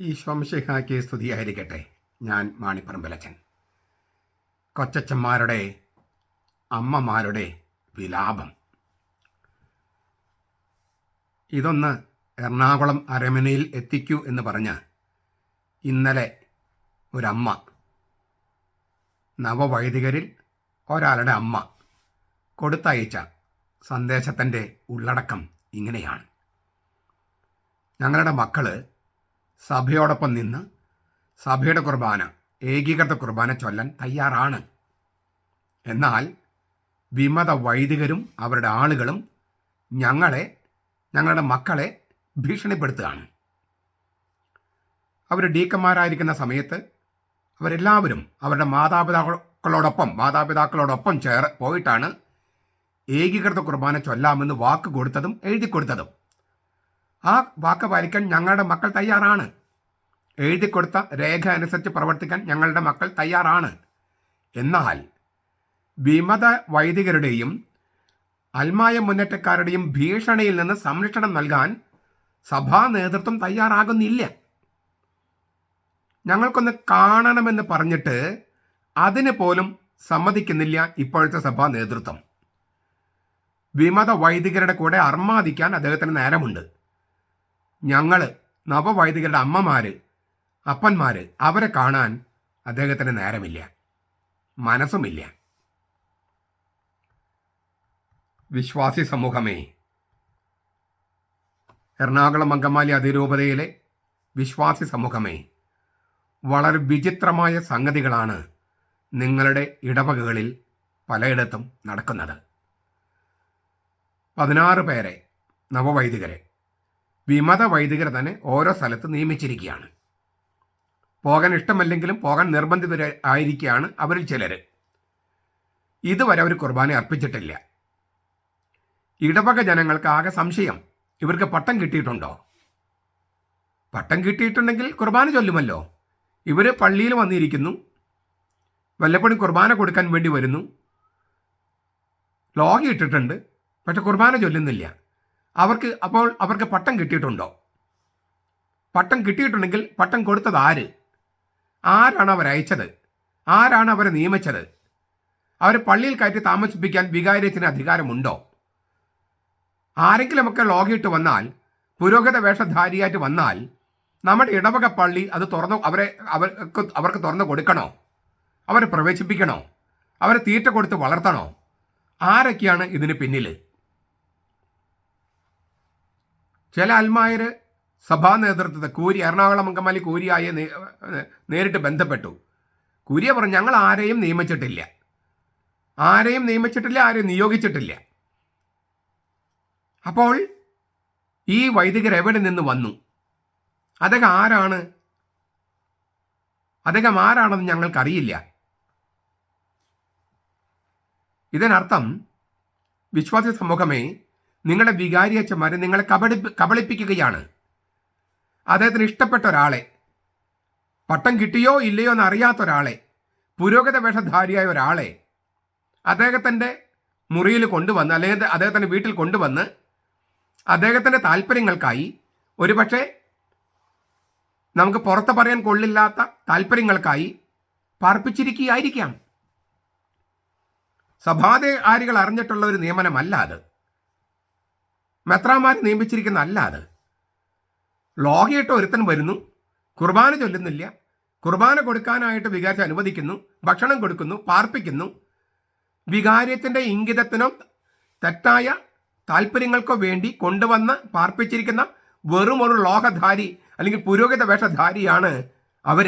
ഈ ശംശിഹാക്കി സ്തുതിയായിരിക്കട്ടെ. ഞാൻ മാണിപ്പറമ്പലച്ചൻ. കൊച്ചച്ചന്മാരുടെ അമ്മമാരുടെ വിലാപം. ഇതൊന്ന് എറണാകുളം അരമനയിൽ എത്തിക്കൂ എന്ന് പറഞ്ഞ് ഇന്നലെ ഒരമ്മ. നവവൈദികരിൽ ഒരാളുടെ അമ്മ കൊടുത്തയച്ച സന്ദേശത്തിന്റെ ഉള്ളടക്കം ഇങ്ങനെയാണ്. ഞങ്ങളുടെ മക്കൾ സഭയോടൊപ്പം നിന്ന് സഭയുടെ കുർബാന ഏകീകൃത കുർബാന ചൊല്ലാൻ തയ്യാറാണ്. എന്നാൽ വിമത വൈദികരും അവരുടെ ആളുകളും ഞങ്ങളെ ഞങ്ങളുടെ മക്കളെ ഭീഷണിപ്പെടുത്തുകയാണ്. അവർ ഡീക്കന്മാരായിരിക്കുന്ന സമയത്ത് അവരെല്ലാവരും അവരുടെ മാതാപിതാക്കളോടൊപ്പം മാതാപിതാക്കളോടൊപ്പം ചേർ പോയിട്ടാണ് ഏകീകൃത കുർബാന ചൊല്ലാമെന്ന് വാക്ക് കൊടുത്തതും എഴുതി കൊടുത്തതും. ആ വാക്ക് പാലിക്കാൻ ഞങ്ങളുടെ മക്കൾ തയ്യാറാണ്. എഴുതി കൊടുത്ത രേഖ അനുസരിച്ച് പ്രവർത്തിക്കാൻ ഞങ്ങളുടെ മക്കൾ തയ്യാറാണ്. എന്നാൽ വിമത വൈദികരുടെയും അൽമായ മുന്നേറ്റക്കാരുടെയും ഭീഷണിയിൽ നിന്ന് സംരക്ഷണം നൽകാൻ സഭാ നേതൃത്വം തയ്യാറാകുന്നില്ല. ഞങ്ങൾക്കൊന്ന് കാണണമെന്ന് പറഞ്ഞിട്ട് അതിന് പോലും സമ്മതിക്കുന്നില്ല ഇപ്പോഴത്തെ സഭാ നേതൃത്വം. വിമത വൈദികരുടെ കൂടെ അർമാദിക്കാൻ അദ്ദേഹത്തിന് നേരമുണ്ട്. ഞങ്ങൾ നവവൈദികരുടെ അമ്മമാര് അപ്പന്മാര് അവരെ കാണാൻ അദ്ദേഹത്തിന് നേരമില്ല. മനസ്സുമില്ല. വിശ്വാസി സമൂഹമേ എറണാകുളം അങ്കമാലി അതിരൂപതയിലെ വിശ്വാസി സമൂഹമേ വളരെ വിചിത്രമായ സംഗതികളാണ് നിങ്ങളുടെ ഇടവകകളിൽ പലയിടത്തും നടക്കുന്നത്. പതിനാറ് പേരെ നവവൈദികരെ വിമത വൈദികരെ തന്നെ ഓരോ സ്ഥലത്ത് നിയമിച്ചിരിക്കുകയാണ്. പോകാൻ ഇഷ്ടമല്ലെങ്കിലും പോകാൻ നിർബന്ധിതര ആയിരിക്കുകയാണ് അവരിൽ ചിലർ ഇതുവരെ അവർ കുർബാന അർപ്പിച്ചിട്ടില്ല. ഇടവക ജനങ്ങൾക്ക് ആകെ സംശയം ഇവർക്ക് പട്ടം കിട്ടിയിട്ടുണ്ടോ? പട്ടം കിട്ടിയിട്ടുണ്ടെങ്കിൽ കുർബാന ചൊല്ലുമല്ലോ. ഇവർ പള്ളിയിൽ വന്നിരിക്കുന്നു വല്ലപ്പോഴും കുർബാന കൊടുക്കാൻ വേണ്ടി വരുന്നു ലോഗി ഇട്ടിട്ടുണ്ട് പക്ഷെ കുർബാന ചൊല്ലുന്നില്ല. അവർക്ക് അപ്പോൾ അവർക്ക് പട്ടം കിട്ടിയിട്ടുണ്ടോ? പട്ടം കിട്ടിയിട്ടുണ്ടെങ്കിൽ പട്ടം കൊടുത്തത് ആര്? ആരാണ് അവർ അയച്ചത്? ആരാണ് അവരെ നിയമിച്ചത്? അവർ പള്ളിയിൽ കയറ്റി താമസിപ്പിക്കാൻ വികാരത്തിന് അധികാരമുണ്ടോ? ആരെങ്കിലുമൊക്കെ ലോഗിയിട്ട് വന്നാൽ പുരോഗത വേഷധാരിയായിട്ട് വന്നാൽ നമ്മുടെ ഇടവക പള്ളി അത് തുറന്ന് അവരെ അവർക്ക് അവർക്ക് തുറന്നു കൊടുക്കണോ? അവരെ പ്രവേശിപ്പിക്കണോ? അവരെ തീറ്റ കൊടുത്ത് വളർത്തണോ? ആരൊക്കെയാണ് ഇതിന് പിന്നിൽ ചില അൽമായർ സഭാ നേതൃത്വത്തെ കൂരി എറണാകുളം അങ്കമാലി കൂരിയായ നേരിട്ട് ബന്ധപ്പെട്ടു. കൂരിയ പറഞ്ഞു ഞങ്ങൾ ആരെയും നിയമിച്ചിട്ടില്ല. ആരെയും നിയമിച്ചിട്ടില്ല ആരെയും നിയോഗിച്ചിട്ടില്ല. അപ്പോൾ ഈ വൈദികർ എവിടെ നിന്ന് വന്നു? അദ്ദേഹം ആരാണ്? അദ്ദേഹം ആരാണെന്ന് ഞങ്ങൾക്കറിയില്ല. ഇതിനർത്ഥം വിശ്വാസി സമൂഹമേ നിങ്ങളുടെ വികാരിയച്ചന്മാരെ നിങ്ങളെ കബളി കബളിപ്പിക്കുകയാണ്. അദ്ദേഹത്തിന് ഇഷ്ടപ്പെട്ട ഒരാളെ പട്ടം കിട്ടിയോ ഇല്ലയോ എന്ന് അറിയാത്ത ഒരാളെ പുരോഗത വേഷധാരിയായ ഒരാളെ അദ്ദേഹത്തിന്റെ മുറിയിൽ കൊണ്ടുവന്ന് അല്ലെങ്കിൽ അദ്ദേഹത്തിന്റെ വീട്ടിൽ കൊണ്ടുവന്ന് അദ്ദേഹത്തിന്റെ താല്പര്യങ്ങൾക്കായി ഒരുപക്ഷെ നമുക്ക് പുറത്ത് പറയാൻ കൊള്ളില്ലാത്ത താല്പര്യങ്ങൾക്കായി പാർപ്പിച്ചിരിക്കുകയായിരിക്കാം. സഭാധികാരികൾ അറിഞ്ഞിട്ടുള്ള ഒരു നിയമനമല്ല അത്. മെത്രാമാർ നിയമിച്ചിരിക്കുന്ന അല്ല അത്. ലോകയിട്ട് ഒരുത്തൻ വരുന്നു കുർബാന ചൊല്ലുന്നില്ല കുർബാന കൊടുക്കാനായിട്ട് വികാരത്തെ അനുവദിക്കുന്നു ഭക്ഷണം കൊടുക്കുന്നു പാർപ്പിക്കുന്നു. വികാര്യത്തിന്റെ ഇംഗിതത്തിനോ തെറ്റായ താല്പര്യങ്ങൾക്കോ വേണ്ടി കൊണ്ടുവന്ന് പാർപ്പിച്ചിരിക്കുന്ന വെറും ഒരു ലോകധാരി അല്ലെങ്കിൽ പുരോഗത വേഷധാരിയാണ് അവർ.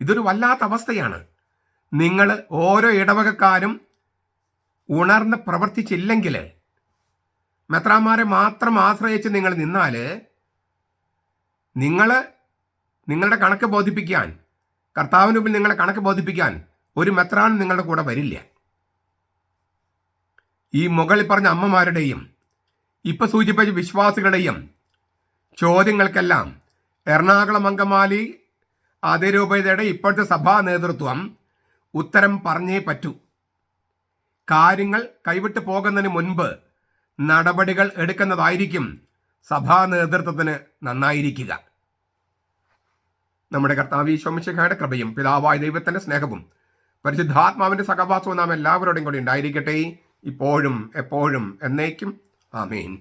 ഇതൊരു വല്ലാത്ത അവസ്ഥയാണ്. നിങ്ങൾ ഓരോ ഇടവകക്കാരും ഉണർന്ന് പ്രവർത്തിച്ചില്ലെങ്കിൽ മെത്രാമാരെ മാത്രം ആശ്രയിച്ച് നിങ്ങൾ നിന്നാൽ നിങ്ങൾ നിങ്ങളുടെ കണക്ക് ബോധിപ്പിക്കാൻ കർത്താവിന് മുമ്പിൽ നിങ്ങളെ കണക്ക് ബോധിപ്പിക്കാൻ ഒരു മെത്രാൻ നിങ്ങളുടെ കൂടെ വരില്ല. ഈ മുകളിൽ പറഞ്ഞ അമ്മമാരുടെയും ഇപ്പൊ സൂചിപ്പിച്ച വിശ്വാസികളുടെയും ചോദ്യങ്ങൾക്കെല്ലാം എറണാകുളം അങ്കമാലി അതിരൂപതയുടെ ഇപ്പോഴത്തെ സഭാ നേതൃത്വം ഉത്തരം പറഞ്ഞേ പറ്റൂ. കാര്യങ്ങൾ കൈവിട്ടു പോകുന്നതിന് മുൻപ് നടപടികൾ എടുക്കുന്നതായിരിക്കും സഭാ നേതൃത്വത്തിന് നന്നായിരിക്കുക. നമ്മുടെ കർത്താവ് ഈശോമിശിഖയുടെ കൃപയും പിതാവായ ദൈവത്തിന്റെ സ്നേഹവും പരിശുദ്ധാത്മാവിന്റെ സഹവാസവും നാം എല്ലാവരോടും കൂടി ഉണ്ടായിരിക്കട്ടെ. ഇപ്പോഴും എപ്പോഴും എന്നേക്കും. ആമേൻ.